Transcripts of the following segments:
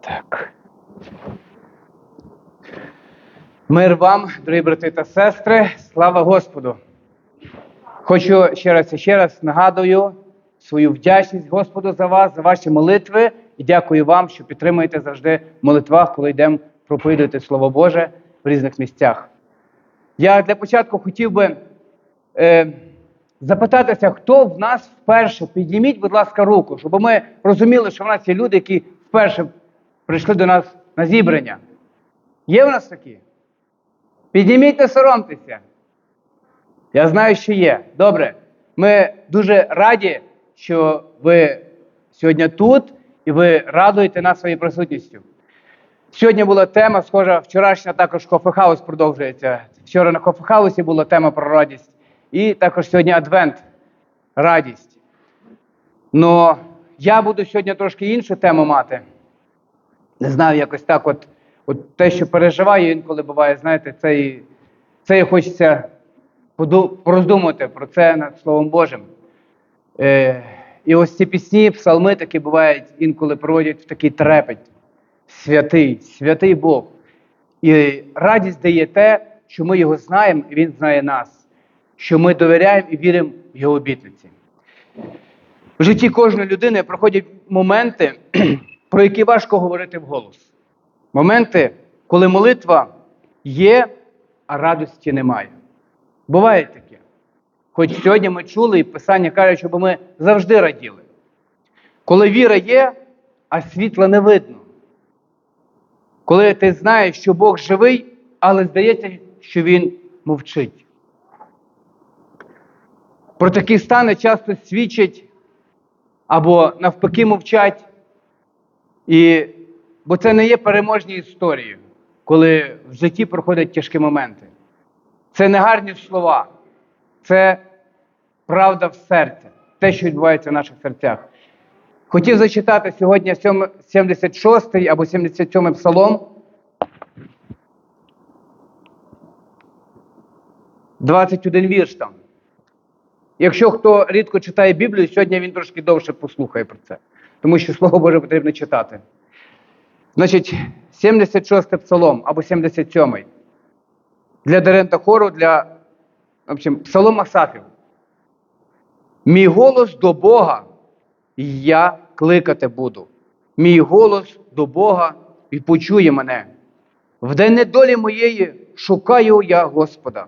Так. Мир вам, дорогі брати та сестри, слава Господу! Хочу ще раз і ще раз нагадую свою вдячність Господу за вас, за ваші молитви і дякую вам, що підтримуєте завжди в молитвах, коли йдемо проповідувати Слово Боже в різних місцях. Я для початку хотів би е, запитатися, хто в нас вперше. Підніміть, будь ласка, руку, щоб ми розуміли, що в нас є люди, які вперше прийшли до нас на зібрання. Є в нас такі? Підніміть, не соромтеся. Я знаю, що є. Добре. Ми дуже раді, що ви сьогодні тут і ви радуєте нас своєю присутністю. Сьогодні була тема, схожа, вчорашня також Кофехаус продовжується. Вчора на Кофехаусі була тема про радість. І також сьогодні Адвент радість. Но я буду сьогодні трошки іншу тему мати. Не знаю, якось так, от, от те, що переживаю, інколи буває, знаєте, це і, це і хочеться пороздумати про це над Словом Божим. Е, і ось ці пісні, псалми такі бувають, інколи проводять в такий трепет. Святий, святий Бог. І радість дає те, що ми його знаємо, і Він знає нас, що ми довіряємо і віримо в його обітниці. В житті кожної людини проходять моменти, про які важко говорити вголос. Моменти, коли молитва є, а радості немає. Буває таке. Хоч сьогодні ми чули, і Писання каже, щоб ми завжди раділи. Коли віра є, а світла не видно. Коли ти знаєш, що Бог живий, але здається, що Він мовчить. Про такі стани часто свідчать або навпаки мовчать. І, бо це не є переможні історії, коли в житті проходять тяжкі моменти. Це не гарні слова, це правда в серці, те, що відбувається в наших серцях. Хотів зачитати сьогодні 76 й або 77 псалом. 21 вірш там. Якщо хто рідко читає Біблію, сьогодні він трошки довше послухає про це, тому що Слово Боже потрібно читати. Значить, 76 псалом або 77-й. для дирента хору, для в общем, псалом Асафів. Мій голос до Бога, я кликати буду. Мій голос до Бога і почує мене. В день недолі моєї шукаю я Господа.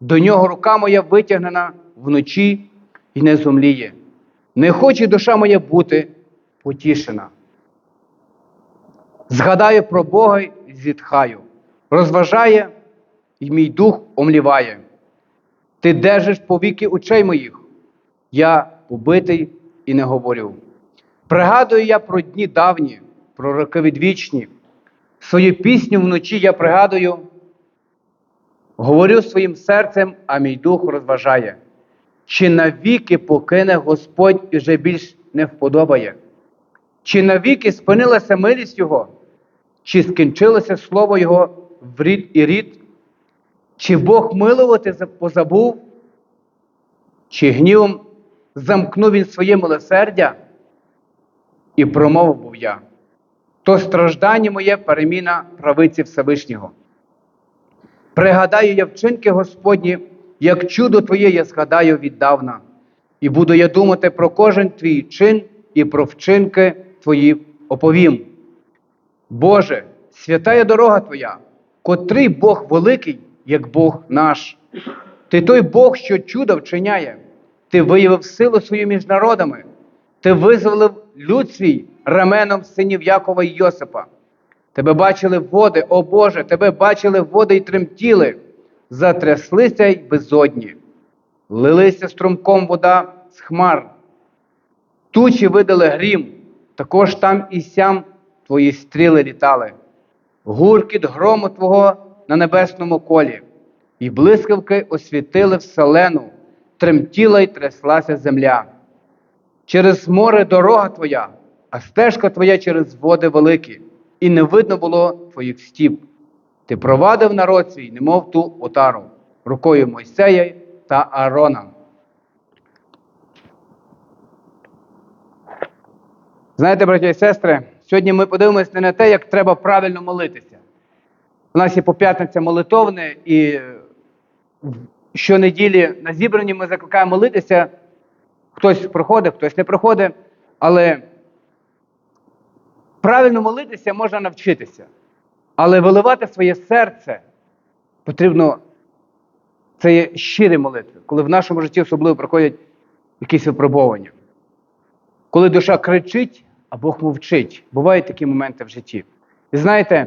До нього рука моя витягнена вночі і не зумліє. Не хоче душа моя бути потішена. Згадаю про Бога і зітхаю, розважає, і мій дух омліває. Ти держиш повіки очей моїх, я побитий і не говорю. Пригадую я про дні давні, про роки відвічні. Свою пісню вночі я пригадую, говорю своїм серцем, а мій дух розважає. Чи навіки покине Господь і вже більш не вподобає? Чи навіки спинилася милість Його, чи скінчилося слово Його в рід і рід? Чи Бог милувати позабув, чи гнівом замкнув він своє милосердя? І промовив був я. То страждання моє переміна правиці Всевишнього. Пригадаю я вчинки Господні, як чудо Твоє я згадаю віддавна, і буду я думати про кожен твій чин і про вчинки Твої оповім. Боже, святая дорога Твоя, котрий Бог великий, як Бог наш. Ти той Бог, що чудо вчиняє, ти виявив силу свою між народами, ти визволив люд свій раменом синів Якова і Йосипа. Тебе бачили води, о Боже, тебе бачили води й тремтіли, затряслися й безодні, лилися струмком вода з хмар. Тучі видали грім, також там і сям твої стріли літали. Гуркіт грому Твого на небесному колі, і блискавки освітили вселену, тремтіла й тряслася земля. Через море дорога Твоя, а стежка Твоя через води великі, і не видно було Твоїх стіп. Ти провадив народ свій, немов ту отару, рукою Мойсея та Аарона. Знаєте, браття і сестри, сьогодні ми подивимося не на те, як треба правильно молитися. У нас є по п'ятниця молитовне, і щонеділі на зібранні ми закликаємо молитися. Хтось проходить, хтось не проходить, але правильно молитися можна навчитися. Але виливати своє серце потрібно це є щирі молитви, коли в нашому житті особливо проходять якісь випробування. Коли душа кричить, а Бог мовчить. Бувають такі моменти в житті. І знаєте,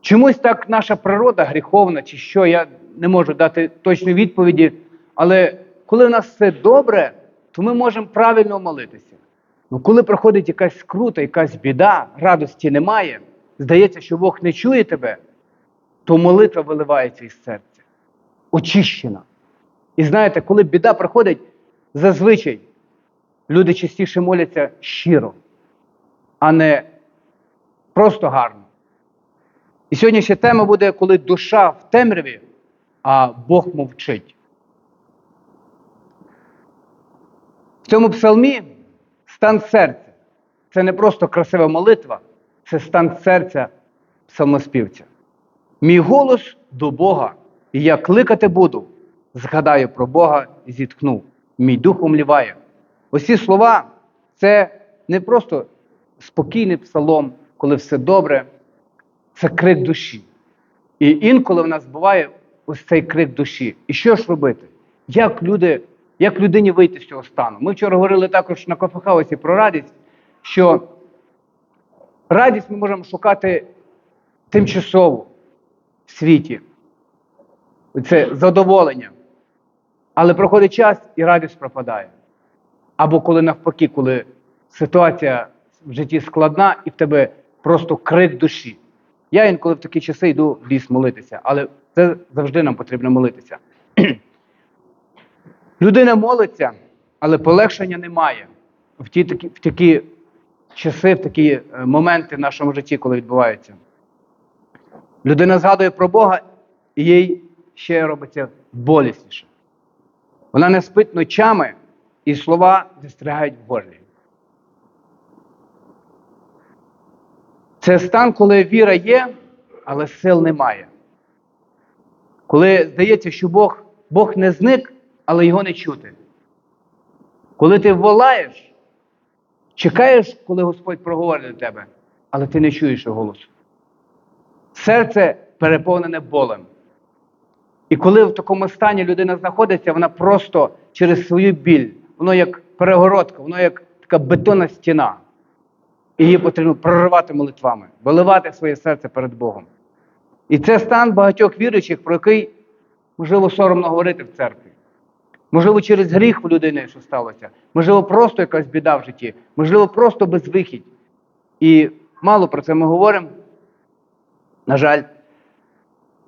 чомусь так наша природа гріховна, чи що, я не можу дати точної відповіді, але коли в нас все добре, то ми можемо правильно молитися. Ну коли проходить якась скрута, якась біда, радості немає, здається, що Бог не чує тебе, то молитва виливається із серця, очищена. І знаєте, коли біда приходить, зазвичай люди частіше моляться щиро, а не просто гарно. І сьогоднішня тема буде, коли душа в темряві, а Бог мовчить. В цьому псалмі стан серця. Це не просто красива молитва, це стан серця псалмоспівця. Мій голос до Бога, і я кликати буду, згадаю про Бога і зітхну. Мій дух умліває. Ці слова це не просто спокійний псалом, коли все добре, це крик душі. І інколи в нас буває ось цей крик душі. І що ж робити? Як люди, як людині вийти з цього стану? Ми вчора говорили також на кофехаусі про радість, що радість ми можемо шукати тимчасово в світі. Це задоволення. Але проходить час і радість пропадає. Або коли навпаки, коли ситуація в житті складна і в тебе просто крик душі. Я інколи в такі часи йду в ліс молитися, але це завжди нам потрібно молитися. Людина молиться, але полегшення немає в ті такі, в такі часи, в такі е, моменти в нашому житті, коли відбуваються. Людина згадує про Бога, і їй ще робиться болісніше. Вона не спить ночами, і слова застрягають в горлі. Це стан, коли віра є, але сил немає. Коли здається, що Бог, Бог не зник, але його не чути. Коли ти волаєш, чекаєш, коли Господь проговорить до тебе, але ти не чуєш голосу. Серце переповнене болем. І коли в такому стані людина знаходиться, вона просто через свою біль, воно як перегородка, воно як така бетонна стіна. І її потрібно проривати молитвами, виливати своє серце перед Богом. І це стан багатьох віруючих, про який, можливо, соромно говорити в церкві. Можливо, через гріх в людини, що сталося, можливо, просто якась біда в житті, можливо, просто безвихідь. І мало про це ми говоримо, на жаль,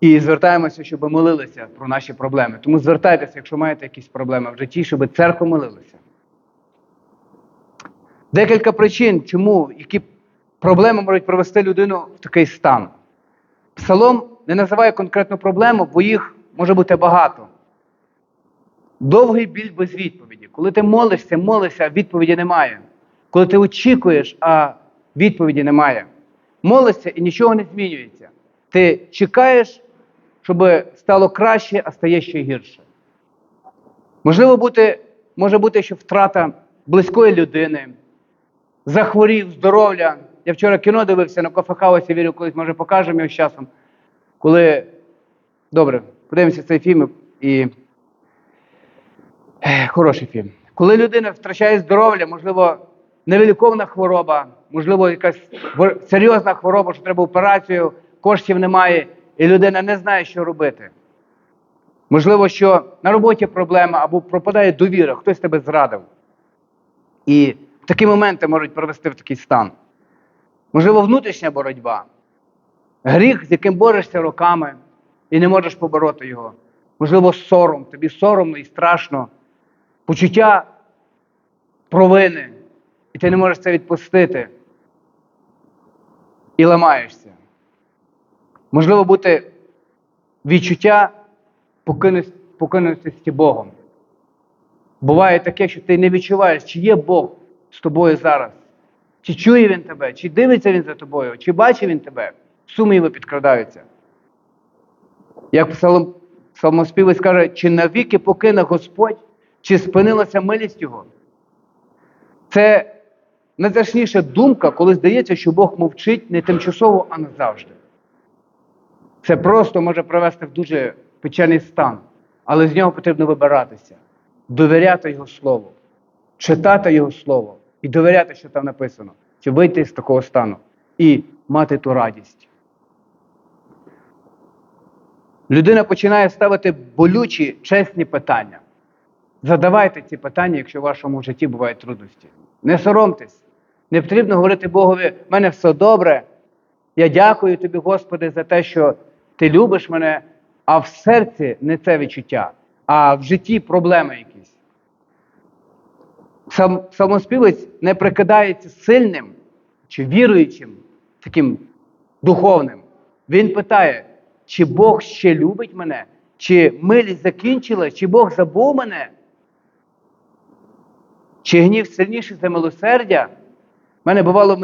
і звертаємося, щоб молилися про наші проблеми. Тому звертайтеся, якщо маєте якісь проблеми в житті, щоб церква молилася. Декілька причин, чому, які проблеми можуть привести людину в такий стан. Псалом не називає конкретну проблему, бо їх може бути багато. Довгий біль без відповіді. Коли ти молишся, молишся, а відповіді немає. Коли ти очікуєш, а відповіді немає. Молишся і нічого не змінюється. Ти чекаєш, щоб стало краще, а стає ще гірше. Можливо, бути, може бути, що втрата близької людини, захворів, здоров'я. Я вчора кіно дивився на кофехаусі, вірю, колись може покажемо його з часом. Коли. Добре, подивимося цей фільм і. Хороший фільм. Коли людина втрачає здоров'я, можливо, невиліковна хвороба, можливо, якась серйозна хвороба, що треба операцію, коштів немає, і людина не знає, що робити. Можливо, що на роботі проблема або пропадає довіра, хтось тебе зрадив. І такі моменти можуть привести в такий стан. Можливо, внутрішня боротьба, гріх, з яким борешся роками і не можеш побороти його. Можливо, сором, тобі соромно і страшно, почуття провини, і ти не можеш це відпустити. І ламаєшся. Можливо, бути відчуття покинут- покинутості Богом. Буває таке, що ти не відчуваєш, чи є Бог з тобою зараз? Чи чує він тебе, чи дивиться він за тобою, чи бачить він тебе? Сумніви підкрадаються. Як псалмоспівець каже, чи навіки покине Господь, чи спинилася милість Його? Це найзрачніша думка, коли здається, що Бог мовчить не тимчасово, а назавжди. Це просто може привести в дуже печальний стан, але з нього потрібно вибиратися, довіряти Його Слову, читати Його Слово і довіряти, що там написано, щоб вийти з такого стану і мати ту радість. Людина починає ставити болючі, чесні питання. Задавайте ці питання, якщо в вашому житті бувають трудності. Не соромтесь. Не потрібно говорити Богові, в мене все добре. Я дякую тобі, Господи, за те, що ти любиш мене, а в серці не це відчуття, а в житті проблеми якісь. Сам, самоспівець не прикидається сильним чи віруючим, таким духовним. Він питає, чи Бог ще любить мене, чи милість закінчила, чи Бог забув мене, чи гнів сильніший за милосердя. У мене бувало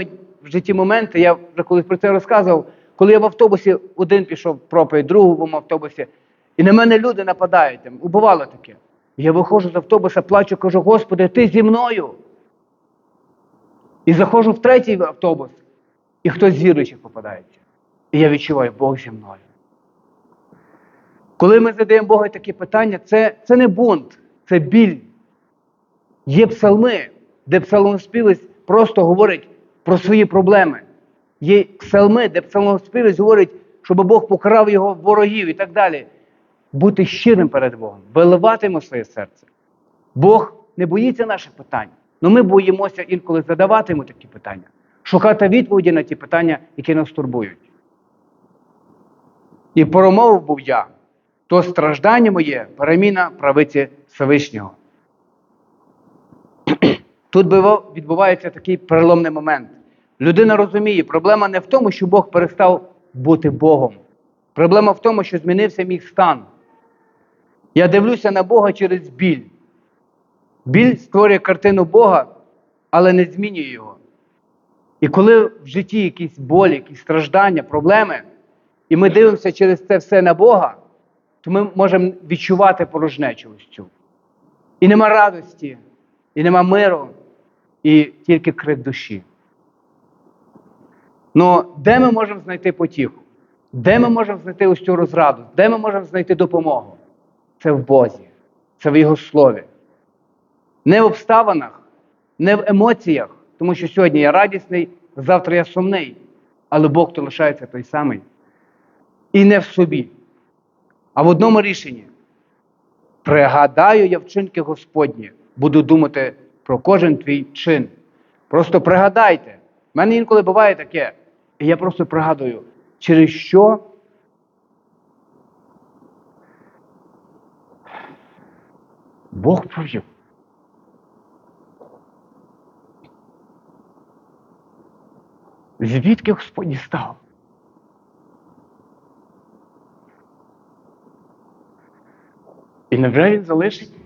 в житті моменти, я вже колись про це розказував, коли я в автобусі один пішов проповідь, другому автобусі, і на мене люди нападають. Там, Бувало таке. Я виходжу з автобуса, плачу, кажу, Господи, ти зі мною. І заходжу в третій автобус, і хтось з віруючих попадається. І я відчуваю, Бог зі мною. Коли ми задаємо Богу такі питання, це, це не бунт, це біль. Є псалми, де псалмоспівець просто говорить про свої проблеми. Є псалми, де псалмоспівець говорить, щоб Бог покарав його ворогів і так далі. Бути щирим перед Богом, виливати своє серце. Бог не боїться наших питань, але ми боїмося інколи задавати йому такі питання, шукати відповіді на ті питання, які нас турбують. І промовив був я, то страждання моє переміна правиці Всевишнього. Тут відбувається такий переломний момент. Людина розуміє, проблема не в тому, що Бог перестав бути Богом. Проблема в тому, що змінився мій стан. Я дивлюся на Бога через біль. Біль створює картину Бога, але не змінює його. І коли в житті якісь болі, якісь страждання, проблеми, і ми дивимося через це все на Бога, то ми можемо відчувати порожнечу. І нема радості, і нема миру, і тільки крик душі. Ну, де ми можемо знайти потіху? Де ми можемо знайти ось цю розраду? Де ми можемо знайти допомогу? Це в Бозі, це в Його слові. Не в обставинах, не в емоціях, тому що сьогодні я радісний, завтра я сумний, але Бог то лишається той самий. І не в собі, а в одному рішенні. Пригадаю я вчинки Господні, буду думати про кожен твій чин. Просто пригадайте. У мене інколи буває таке, і я просто пригадую, через що Бог провів. Звідки Господь дістав? І невже він залишить?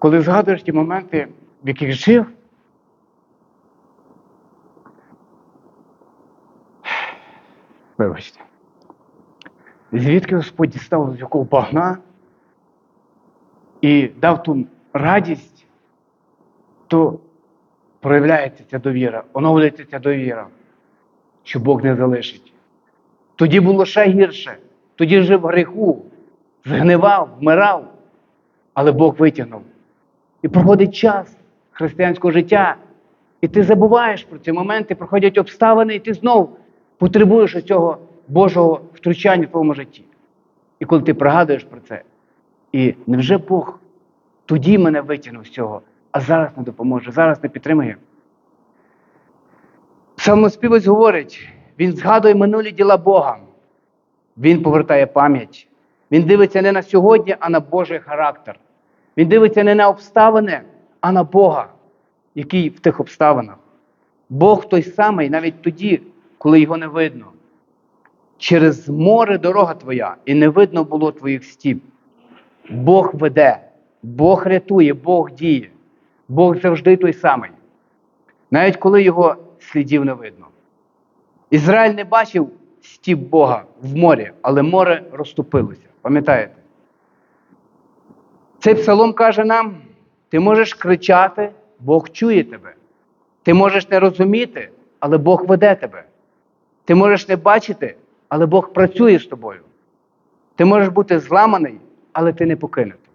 Коли згадуєш ті моменти, в яких жив, вибачте, звідки Господь дістав з якого багна і дав ту радість, то проявляється ця довіра, оновлюється ця довіра, що Бог не залишить. Тоді було ще гірше, тоді жив в гріху, згнивав, вмирав, але Бог витягнув. І проходить час християнського життя, і ти забуваєш про ці моменти, проходять обставини, і ти знов потребуєш цього Божого втручання в твоєму житті. І коли ти пригадуєш про це, і невже Бог тоді мене витягнув з цього, а зараз не допоможе, зараз не підтримує? Самоспівець говорить, він згадує минулі діла Бога. Він повертає пам'ять. Він дивиться не на сьогодні, а на Божий характер. Він дивиться не на обставини, а на Бога, який в тих обставинах. Бог той самий навіть тоді, коли його не видно. Через море дорога твоя, і не видно було твоїх стіп. Бог веде, Бог рятує, Бог діє. Бог завжди той самий. Навіть коли його слідів не видно. Ізраїль не бачив стіп Бога в морі, але море розступилося. Пам'ятаєте? Цей псалом каже нам: ти можеш кричати, Бог чує тебе. Ти можеш не розуміти, але Бог веде тебе. Ти можеш не бачити, але Бог працює з тобою. Ти можеш бути зламаний, але ти не покинутий.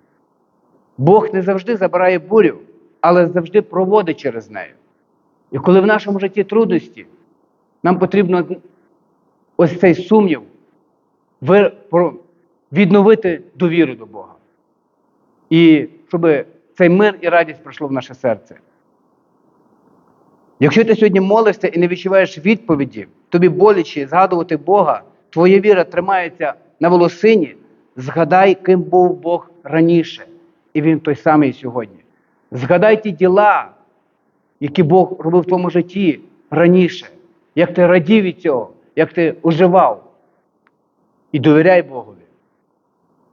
Бог не завжди забирає бурю, але завжди проводить через нею. І коли в нашому житті трудності, нам потрібно ось цей сумнів відновити довіру до Бога. І щоб цей мир і радість прийшло в наше серце. Якщо ти сьогодні молишся і не відчуваєш відповіді, тобі боляче згадувати Бога, твоя віра тримається на волосині, згадай, ким був Бог раніше, і Він той самий сьогодні. Згадай ті діла, які Бог робив в твоєму житті раніше, як ти радів від цього, як ти оживав. І довіряй Богові.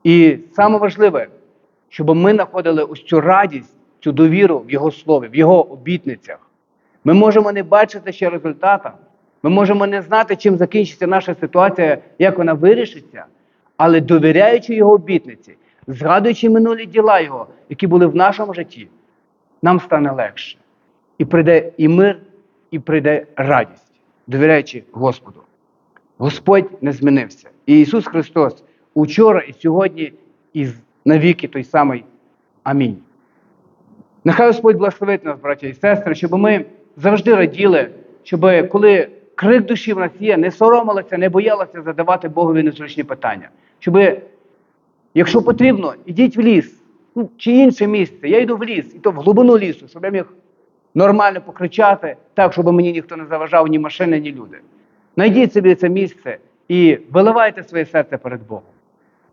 І саме важливе, щоб ми знаходили ось цю радість, цю довіру в Його слові, в Його обітницях. Ми можемо не бачити ще результата, ми можемо не знати, чим закінчиться наша ситуація, як вона вирішиться, але довіряючи Його обітниці, згадуючи минулі діла Його, які були в нашому житті, нам стане легше. І прийде і мир, і прийде радість, довіряючи Господу. Господь не змінився. І Ісус Христос учора і сьогодні, і навіки той самий. Амінь. Нехай Господь благословить нас, браття і сестри, щоб ми завжди раділи, щоб коли крик душі в нас є, не соромилися, не боялися задавати Богові незручні питання. Щоб, якщо потрібно, ідіть в ліс ну, чи інше місце. Я йду в ліс, і то в глибину лісу, щоб я міг нормально покричати, так, щоб мені ніхто не заважав, ні машини, ні люди. Найдіть собі це місце і виливайте своє серце перед Богом.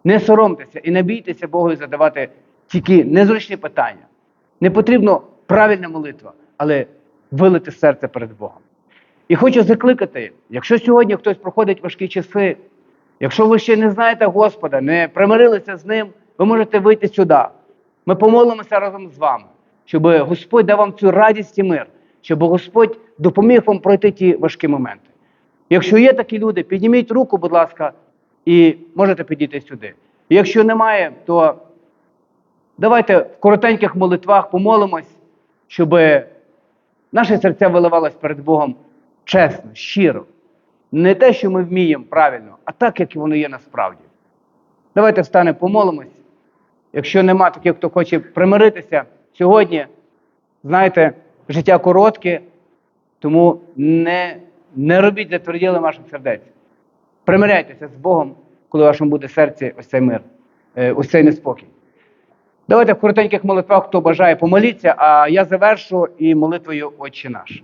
Не соромтеся і не бійтеся Богу задавати тільки незручні питання. Не потрібно правильна молитва, але вилити серце перед Богом. І хочу закликати, якщо сьогодні хтось проходить важкі часи, якщо ви ще не знаєте Господа, не примирилися з Ним, ви можете вийти сюди. Ми помолимося разом з вами, щоб Господь дав вам цю радість і мир, щоб Господь допоміг вам пройти ті важкі моменти. Якщо є такі люди, підніміть руку, будь ласка, і можете підійти сюди. Якщо немає, то давайте в коротеньких молитвах помолимось, щоб наше серця виливалось перед Богом чесно, щиро. Не те, що ми вміємо правильно, а так, як воно є насправді. Давайте встанемо, помолимось. Якщо нема таких, хто хоче примиритися сьогодні, знаєте, життя коротке, тому не, не робіть затверділи ваших сердець. Примиряйтеся з Богом, коли в вашому буде серці ось цей мир, е, ось цей неспокій. Давайте в коротеньких молитвах, хто бажає помоліться, а я завершу і молитвою Отче наш.